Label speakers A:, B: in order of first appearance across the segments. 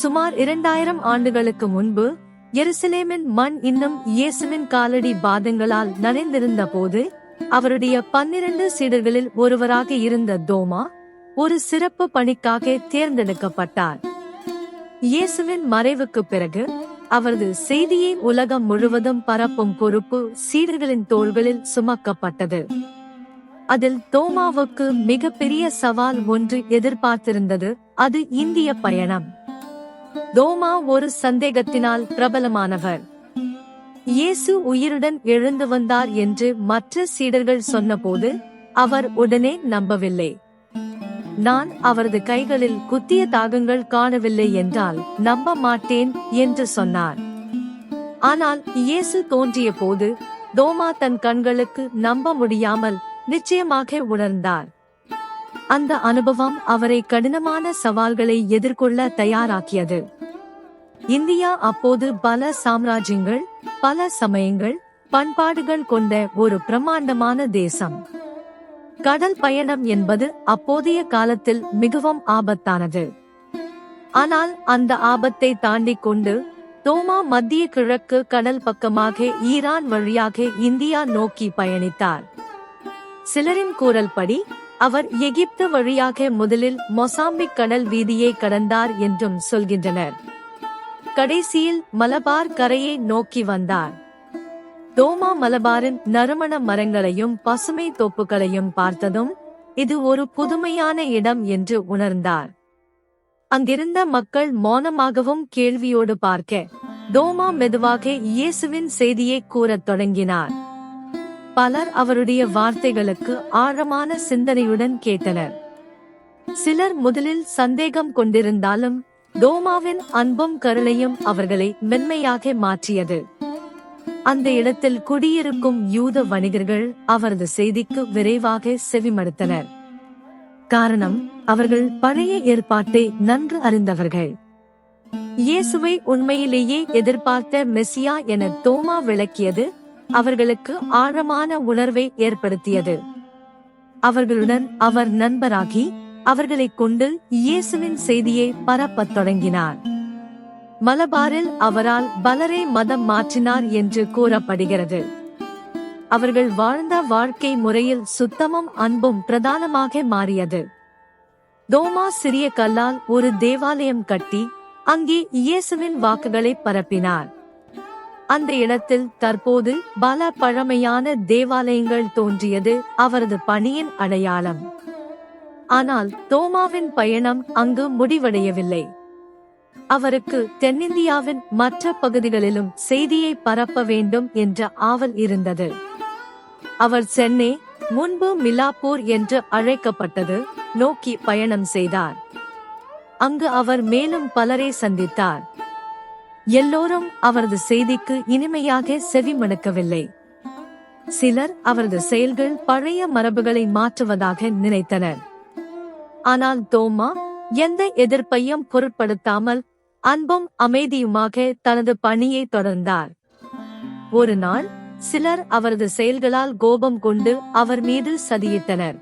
A: சுமார் இரண்டாயிரம் ஆண்டுகளுக்கு முன்பு எருசலேமின் மண் இன்னும் இயேசுவின் காலடி பாதங்களால் நனைந்திருந்த போது அவருடைய பன்னிரண்டு சீடர்களில் ஒருவராக இருந்த தோமா ஒரு சிறப்பு பணிக்காக தேர்ந்தெடுக்கப்பட்டார். இயேசுவின் மறைவுக்கு பிறகு அவரது செய்தியை உலகம் முழுவதும் பரப்பும் பொறுப்பு சீடர்களின் தோள்களில் சுமக்கப்பட்டது. அதில் தோமாவுக்கு மிகப்பெரிய சவால் ஒன்று எதிர்பார்த்திருந்தது அது இந்திய பயணம். தோமா ஒரு சந்தேகத்தினால் பிரபலமானவர். இயேசு உயிருடன் எழுந்து வந்தார் என்று மற்ற சீடர்கள் சொன்னபோது அவர் உடனே நம்பவில்லை. நான் அவரது கைகளில் குத்திய தாகங்கள் காணவில்லை என்றால் நம்ப மாட்டேன் என்று சொன்னார். ஆனால் இயேசு தோன்றிய போது தோமா தன் கண்களுக்கு நம்ப முடியாமல் நிச்சயமாக உணர்ந்தார். அந்த அனுபவம் அவரை கடினமான சவால்களை எதிர்கொள்ள தயாராக்கியது. இந்தியா அப்போது பல சாம்ராஜ்யங்கள் பல சமயங்கள் பண்பாடுகள் கொண்ட ஒரு பிரம்மாண்டமான தேசம். கடல் பயணம் என்பது அப்போதைய காலத்தில் மிகவும் ஆபத்தானது. ஆனால் அந்த ஆபத்தை தாண்டி கொண்டு தோமா மத்திய கிழக்கு கடல் பக்கமாக ஈரான் வழியாக இந்தியா நோக்கி பயணித்தார். சிலரின் கூறல்படி அவர் எகிப்து வழியாக முதலில் மொசாம்பிக் கடல் வீதியை கடந்தார் என்றும் சொல்கின்றனர். கடைசியில் மலபார் கரையை நோக்கி வந்தார். தோமா மலபாரின் நறுமண மரங்களையும் பசுமை தோப்புகளையும் பார்த்ததும் இது ஒரு புதுமையான இடம் என்று உணர்ந்தார். அங்கிருந்த மக்கள் மௌனமாகவும் கேள்வியோடு பார்க்க தோமா மெதுவாக இயேசுவின் செய்தியை கூறத் தொடங்கினார். பலர் அவருடைய வார்த்தைகளுக்கு ஆழமான சிந்தனையுடன் கேட்டனர். சிலர் முதலில் சந்தேகம் கொண்டிருந்தாலும் தோமாவின் அன்பும் கருணையும் அவர்களை மென்மையாக மாற்றியது. அந்த இடத்தில் குடியிருக்கும் யூத வணிகர்கள் அவரது செய்திக்கு விரைவாக செவிமடுத்தனர். காரணம் அவர்கள் பழைய ஏற்பாட்டை நன்கு அறிந்தவர்கள். இயேசுவை உண்மையிலேயே எதிர்பார்த்த மெசியா என தோமா விளக்கியது அவர்களுக்கு ஆழமான உணர்வை ஏற்படுத்தியது. அவர்களுடன் அவர் நண்பராகி அவர்களைக் கொண்டு இயேசுவின் செய்தியை பரப்பத் தொடங்கினார். மலபாரில் அவரால் பலரை மதம் மாற்றினார் என்று கூறப்படுகிறது. அவர்கள் வாழ்ந்த வாழ்க்கை முறையில் சுத்தமும் அன்பும் பிரதானமாக மாறியது. தோமா சிறிய கல்லால் ஒரு தேவாலயம் கட்டி அங்கே இயேசுவின் வாக்குகளை பரப்பினார். அந்த இடத்தில் தற்போது பல பழமையான தேவாலயங்கள் தோன்றியது அவரது பணியின் அடையாளம். ஆனால் தோமாவின் பயணம் அங்கு முடிவடையவில்லை. அவருக்கு தென்னிந்தியாவின் மற்ற பகுதிகளிலும் செய்தியை பரப்ப வேண்டும் என்ற ஆவல் இருந்தது. அவர் சென்னை முன்பு மிலாப்பூர் என்று அழைக்கப்பட்டது நோக்கி பயணம் செய்தார். அங்கு அவர் மேலும் பலரை சந்தித்தார். எல்லோரும் அவரது செய்திக்கு இனிமையாக செவிமடுக்கவில்லை சிலர் அவரது செயல்கள் பழைய மரபுகளை மாற்றுவதாக நினைத்தனர். ஆனால் தோமா எந்த எதிர்ப்பையும் பொருட்படுத்தாமல் அன்பும் அமைதியுமாக தனது பணியை தொடர்ந்தார். ஒரு நாள் சிலர் அவரது செயல்களால் கோபம் கொண்டு அவர் மீது சதியிட்டனர்.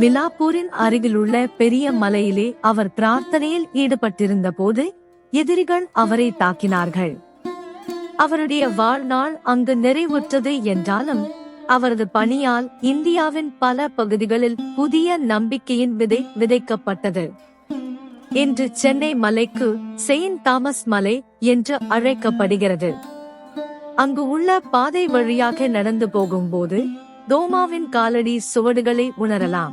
A: மிலாப்பூரின் அருகிலுள்ள பெரிய மலையிலே அவர் பிரார்த்தனையில் ஈடுபட்டிருந்த போது எதிரிகள் அவரை தாக்கினார்கள். அவருடைய வாழ்நாள் அங்கு நிறைவுற்றது என்றாலும் அவரது பணியால் இந்தியாவின் பல பகுதிகளில் புதிய நம்பிக்கையின் விதை விதைக்கப்பட்டது. இன்று சென்னை மலைக்கு செயின்ட் தாமஸ் மலை என்று அழைக்கப்படுகிறது. அங்கு உள்ள பாதை வழியாக நடந்து போகும்போது தோமாவின் காலடி சுவடுகளை உணரலாம்.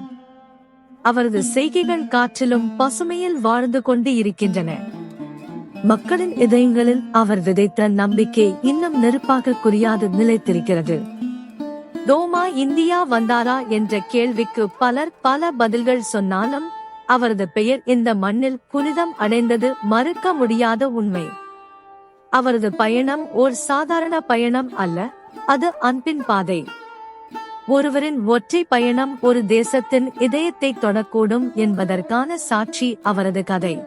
A: அவரது செய்கைகள் காற்றிலும் பசுமையில் வாழ்ந்து கொண்டு இருக்கின்றன. மக்களின் இதயங்களில் அவர் விதைத்த நம்பிக்கை இன்னும் நெருப்பாக குறியாது நிலைத்திருக்கிறது. தோமா இந்தியா வந்தாரா என்ற கேள்விக்கு பலர் பல பதில்கள் சொன்னாலும் அவரது பெயர் இந்த மண்ணில் புனிதம் அடைந்தது மறுக்க முடியாத உண்மை. அவரது பயணம் ஓர் சாதாரண பயணம் அல்ல அது அன்பின் பாதை. ஒருவரின் ஒற்றை பயணம் ஒரு தேசத்தின் இதயத்தை தொடக்கூடும் என்பதற்கான சாட்சி அவரது கதை.